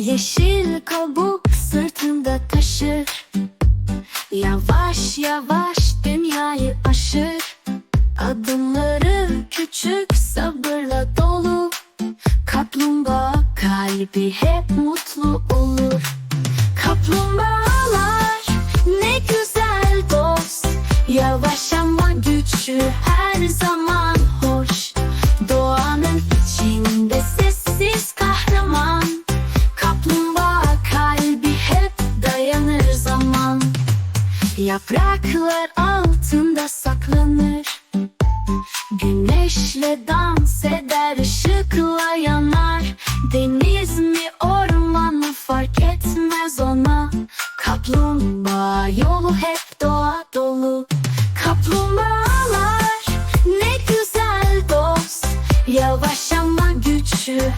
Yeşil kabuk sırtında taşır. Yavaş yavaş dünyayı aşır. Adımları küçük sabırla dolu. Kaplumbağa kalbi hep mutlu olur. Kaplumbağalar Yapraklar altında saklanır. Güneşle dans eder ışıkla yanar. Deniz mi orman mı fark etmez ona. Kaplumbağa yolu hep doğa dolu. Kaplumbağalar ne güzel dost. Yavaş ama güçlü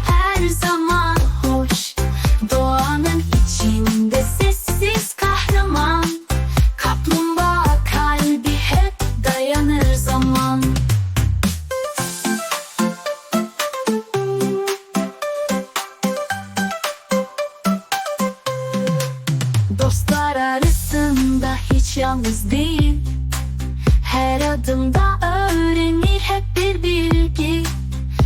Dostlar arasında hiç yalnız değil. Her adımda öğrenir hep bir bilgi.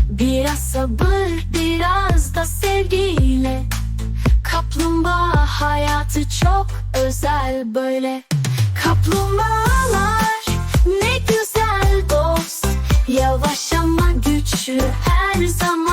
Biraz sabır biraz da sevgiyle. Kaplumbağa hayatı çok özel böyle. Kaplumbağalar ne güzel dost. Yavaş ama güçlü her zaman.